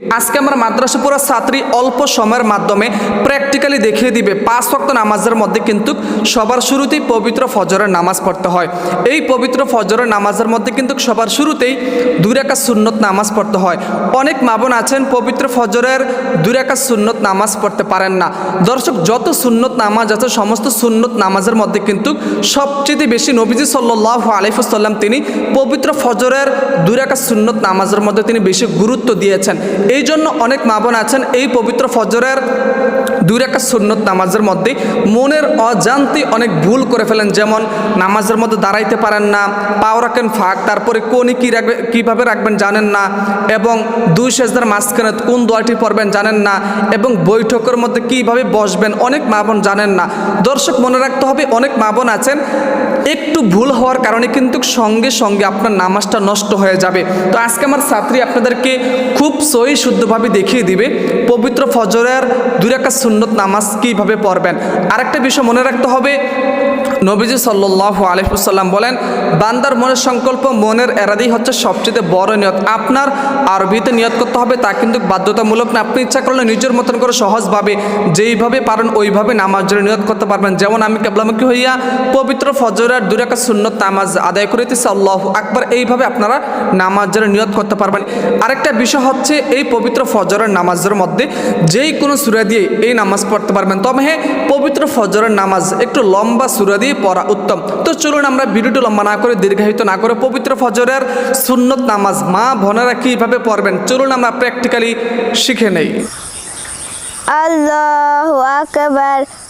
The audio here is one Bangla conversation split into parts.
আজকে আমার মাদ্রাসা পুরো ছাত্রী অল্প সময়ের মাধ্যমে প্র্যাকটিক্যালি দেখিয়ে দিবে। পাঁচ ওয়াক্ত নামাজের মধ্যে কিন্তু সবার শুরুতেই পবিত্র ফজরের নামাজ পড়তে হয়। এই পবিত্র ফজরের নামাজের মধ্যে কিন্তু সবার শুরুতেই দুই রাকাত সুন্নত নামাজ পড়তে হয়। অনেক মাবন আছেন, পবিত্র ফজরের দুই রাকাত সুন্নত নামাজ পড়তে পারেন না। দর্শক, যত সুন্নত নামাজ আছে, সমস্ত সুন্নত নামাজের মধ্যে কিন্তু সবচেয়ে বেশি নবীজি সাল্লাহ আলিফুসাল্লাম তিনি পবিত্র ফজরের দুই রাকাত সুন্নত নামাজের মধ্যে তিনি বেশি গুরুত্ব দিয়েছেন। এই জন্য অনেক মা বোন আছেন এই পবিত্র ফজরের দুই রাকাত সুন্নত নামাজের মধ্যে মনের অজান্তি অনেক ভুল করে ফেলেন। যেমন নামাজের মধ্যে দাঁড়াইতে পারেন না, পাও রাখেন ফাঁক, তারপরে কোনি কী রাখবে, কীভাবে রাখবেন জানেন না, এবং দুই সেজদার মাঝখানে কোন দোয়াটি পড়বেন জানেন না, এবং বৈঠকের মধ্যে কীভাবে বসবেন অনেক মা বোন জানেন না। দর্শক, মনে রাখতে হবে অনেক মা বোন আছেন, একটু ভুল হওয়ার কারণে কিন্তু সঙ্গে সঙ্গে আপনার নামাজটা নষ্ট হয়ে যাবে। তো আজকে আমার ছাত্রী আপনাদেরকে খুব সহি শুদ্ধভাবে দেখিয়ে দিবে, পবিত্র ফজরের দুই রাকাত সুন্নত নামাজ কীভাবে পড়বেন? আরেকটা বিষয় মনে রাখতে হবে, নবীজি সাল্লাহ আলহিসাল্লাম বলেন, বান্দার মনের সংকল্প মনের এরাদি হচ্ছে সবচেয়ে বড় নিয়ত। আপনার আরবিতে নিয়ত করতে হবে, তা কিন্তু বাধ্যতামূলক না। আপনি ইচ্ছা করলে নিজের মতন করে সহজভাবে, যেইভাবে পারেন ওইভাবে নামাজের নিয়ত করতে পারবেন। যেমন আমি কেবলামুখী হইয়া পবিত্র ফজরের দুরাকা সুন্নত নামাজ আদায় করিতেছি, আল্লাহ আকবার, এইভাবে আপনারা নামাজের নিয়ত করতে পারবেন। আরেকটা বিষয় হচ্ছে, এই পবিত্র ফজরের নামাজের মধ্যে যেই কোনো সুরা দিয়ে এই নামাজ পড়তে পারবেন। তবে হ্যাঁ পবিত্র ফজরের নামাজ একটু লম্বা সুরা দিয়ে পড়া উত্তম। তো চলুন আমরা ভিডিওটি লম্বা না করে, দীর্ঘায়িত না করে পবিত্র ফজরের সুন্নত নামাজ মা বোনেরা কীভাবে পড়বেন, চলুন আমরা প্র্যাকটিক্যালি শিখে নেই। আল্লাহ আকবার।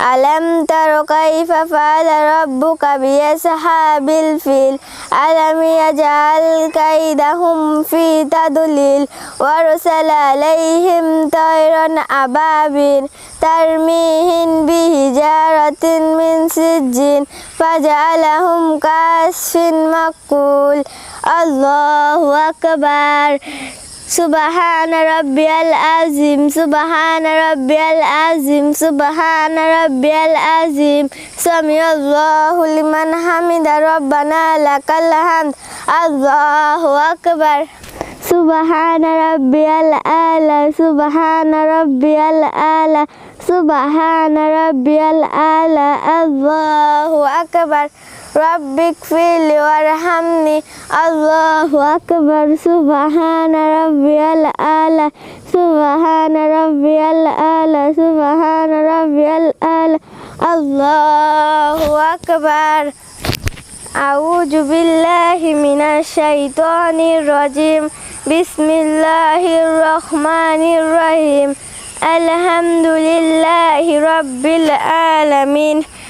ألم تر كيف فعل ربك بأصحاب الفيل ألم يجعل كيدهم في تضليل وارسل عليهم طيرا أبابيل ترميهم بحجارة من سجين فجعلهم كعصف مأكول الله أكبر سبحان ربي العظيم سبحان ربي العظيم سبحان ربي العظيم. سمع الله لمن حمد ربنا لك الحمد. الله أكبر. سبحان ربي الأعلى سبحان ربي الأعلى سبحان ربي الأعلى. الله أكبر. رب اغفر لي وارحمني. الله أكبر. سبحان ربي الأعلى. سبحان ربي الأعلى. سبحان ربي الأعلى. الله أكبر. أعوذ بالله من الشيطان الرجيم. بسم الله الرحمن الرحيم. الحمد لله رب العالمين.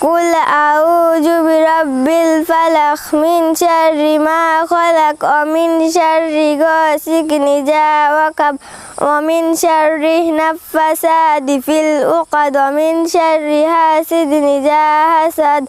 قل أعوذ برب الفلق من شر ما خلق ومن شر غاسق إذا وقب ومن شر النفاثات في العقد ومن شر حاسد إذا حسد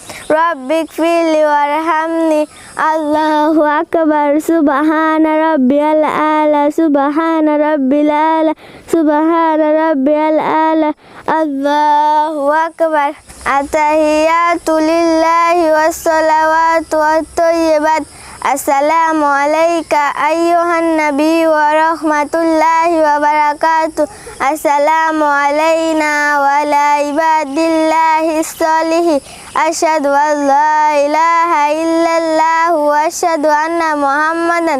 ربي اغفر لي وارحمني. الله أكبر. سبحان ربي الأعلى. سبحان ربي الأعلى. سبحان ربي الأعلى. الله أكبر. التحيات لله والصلوات والطيبات. আসসালামু আলাইকা আইয়ুহান নবী ওয়া রাহমাতুল্লাহি ওয়া বারাকাতু আসসালামু আলাইনা ওয়া আলা ইবাদিল্লাহিস সলিহি আশহাদু আল্লা ইলাহা ইল্লাল্লাহু ওয়া আশহাদু আন্না মুহাম্মাদান